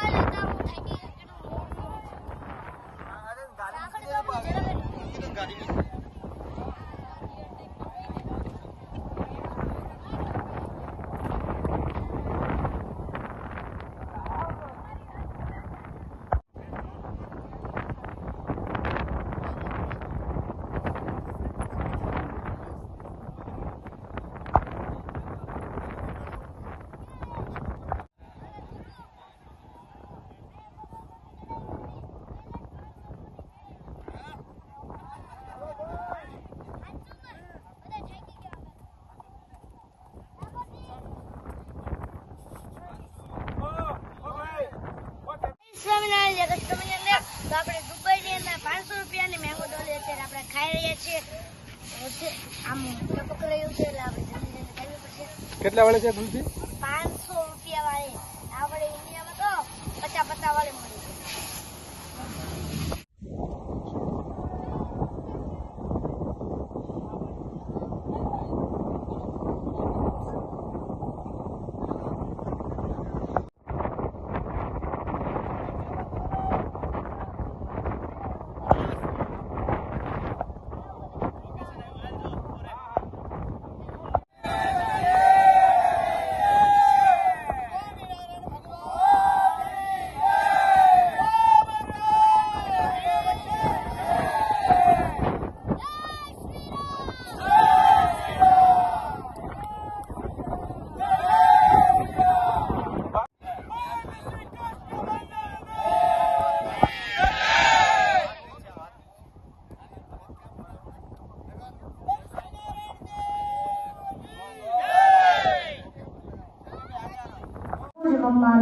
Bye. Swaminarayan તમને અંદર તો આપણે દુબઈની અંદર પાંચસો રૂપિયાની મેંગો ડોલી અત્યારે આપણે ખાઈ રહ્યા છીએ. આમ ટપક રહ્યું છે એટલે આપણે જલ્દી જલ્દી ખાવી પડશે કેટલા વાળે છે પાંચસો રૂપિયા વાળી. આપણે ઇન્ડિયામાં તો પચાસ પચાસ વાળી મળી.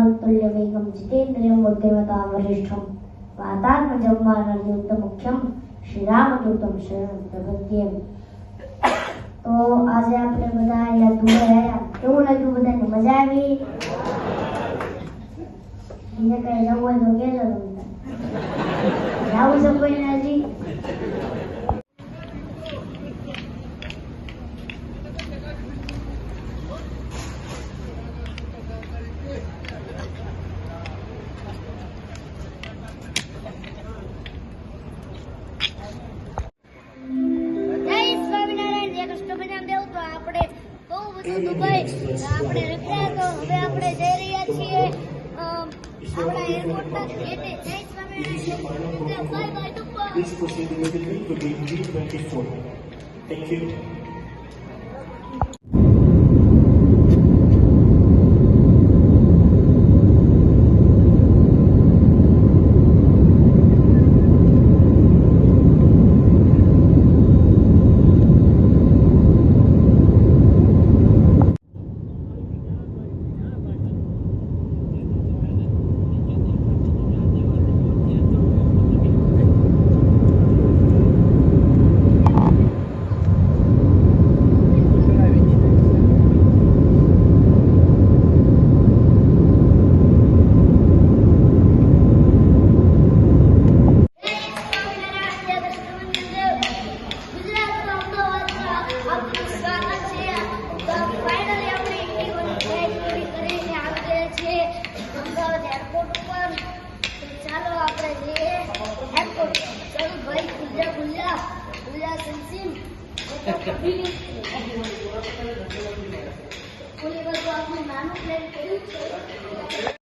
ब्रह्मारुत्तुल्यवेगं जितेन्द्रियं बुद्धिमतां वरिष्ठं वातात्मजम्मानर्युक्तमुख्यं શ્રીરામદૂતમ શરણ પ્રગત્યે તો આજે આપણે બધા અહીંયા દુબઈ આવ્યા કેવું લાગ્યું બધાને મજા આવી બીજે કઈ જવું હોય તો કહેજો આપણે રખ્યા તો હવે આપણે જઈ રહ્યા છીએ આપણા એરપોર્ટના ગેટે જય Swaminarayan bye bye Dubai Please proceed immediately to gate G24. Thank you. ચલો ભાઈ ખુલ્લા ખુલ્લા ખુલ્લા સંસીમ ખુલ્લી બાજુ આપણે નાનું પ્લેન કર્યું છે